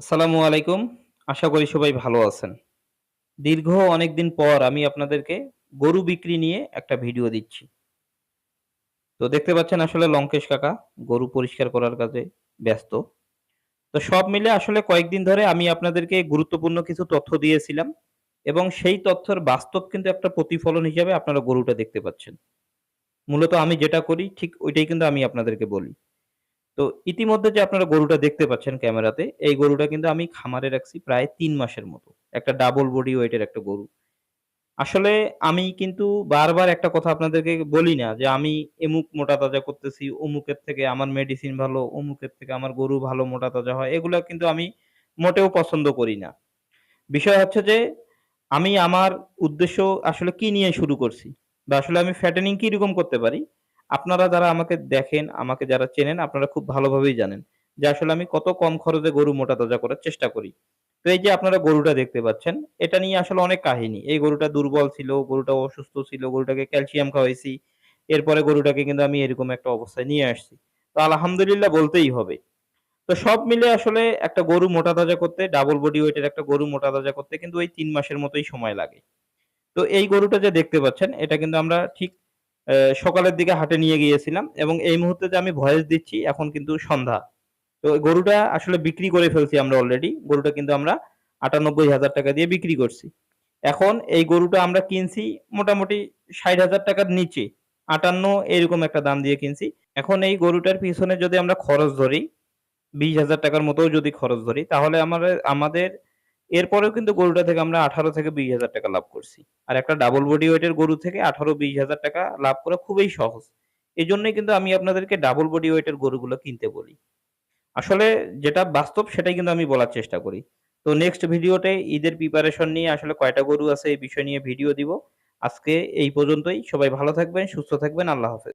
আসসালামু আলাইকুম। আশা করি সবাই ভালো আছেন। দীর্ঘ অনেকদিন পর আমি আপনাদেরকে গরু বিক্রি নিয়ে একটা ভিডিও দিচ্ছি। তো দেখতে পাচ্ছেন আসলে লঙ্কেশ কাকা গরু পরিষ্কার করার কাজে ব্যস্ত। তো সব মিলে আসলে কয়েকদিন ধরে আমি আপনাদেরকে গুরুত্বপূর্ণ কিছু তথ্য দিয়েছিলাম এবং সেই তথ্যের বাস্তব কিন্তু একটা প্রতিফলন হিসাবে আপনারা গরুটা দেখতে পাচ্ছেন। মূলত আমি যেটা করি ঠিক ওইটাই কিন্তু আমি আপনাদেরকে বলি। তো ইতিমধ্যে যে আপনারা গরুটা দেখতে পাচ্ছেন ক্যামেরাতে, এই গরুটা কিন্তু আমি খামারে রাখছি প্রায় তিন মাসের মতো। একটা ডাবল বডি ওয়েটের একটা গরু। আসলে আমি কিন্তু বারবার একটা কথা আপনাদেরকে বলি না যে আমি এমুক মোটা তাজা করতেছি, অমুকের থেকে আমার মেডিসিন ভালো, অমুকের থেকে আমার গরু ভালো মোটা তাজা হয়। এগুলো কিন্তু আমি মোটেও পছন্দ করি না। বিষয় হচ্ছে যে আমি আমার উদ্দেশ্য আসলে কি নিয়ে শুরু করছি বা আসলে আমি ফ্যাটেনিং কীরকম করতে পারি আপনারা যারা আমাকে দেখেন, আমাকে যারা চেনেন আপনারা খুব ভালোভাবেই জানেন যে আসলে আমি কত কম খরচে গরু মোটা তাজা করার চেষ্টা করি। তো এই যে আপনারা গরুটা দেখতে পাচ্ছেন, এটা নিয়ে আসলে অনেক কাহিনী। এই গরুটা দুর্বল ছিল, গরুটা অসুস্থ ছিল, গরুটাকে ক্যালসিয়াম খাওয়াইছি। এরপরে গরুটাকে কিন্তু আমি এরকম একটা অবস্থায় নিয়ে আসছি। তো আলহামদুলিল্লাহ বলতেই হবে। তো সব মিলে আসলে একটা গরু মোটা তাজা করতে ডাবল বডি ওয়েটের একটা গরু মোটা তাজা করতে কিন্তু ওই তিন মাসের মতোই সময় লাগে। তো এই গরুটা যে দেখতে পাচ্ছেন এটা কিন্তু আমরা ঠিক সকালের দিকে হাটে নিয়ে গিয়েছিলাম এবং এই মুহূর্তে যে আমি ভয়েস দিচ্ছি এখন কিন্তু সন্ধ্যা। তো গরুটা আসলে বিক্রি করে ফেলছি আমরা অলরেডি। গরুটা কিন্তু আমরা ৳৯৮,০০০ দিয়ে বিক্রি করছি। এখন এই গরুটা আমরা কিনছি মোটামুটি ষাট হাজার টাকার নিচে। ৫৮ এরকম একটা দাম দিয়ে কিনছি। এখন এই গরুটার পিছনে যদি আমরা খরচ ধরি, ৳২০,০০০ র মতও যদি খরচ ধরি তাহলে আমারে আমাদের এরপরেও কিন্তু গরুটা থেকে আমরা ৳১৮,০০০-২০,০০০ লাভ করছি। আর একটা ডাবল বডি ওয়েটের গরু থেকে ৳১৮,০০০-২০,০০০ লাভ করা খুবই সহজ। এজন্যই কিন্তু আমি আপনাদেরকে ডাবল বডি ওয়েটের গরুগুলো কিনতে বলি। আসলে যেটা বাস্তব সেটাই কিন্তু আমি বলার চেষ্টা করি। তো নেক্সট ভিডিওতে ঈদের প্রিপারেশন নিয়ে আসলে কয়টা গরু আছে এই বিষয় নিয়ে ভিডিও দিব। আজকে এই পর্যন্তই। সবাই ভালো থাকবেন, সুস্থ থাকবেন। আল্লাহ হাফেজ।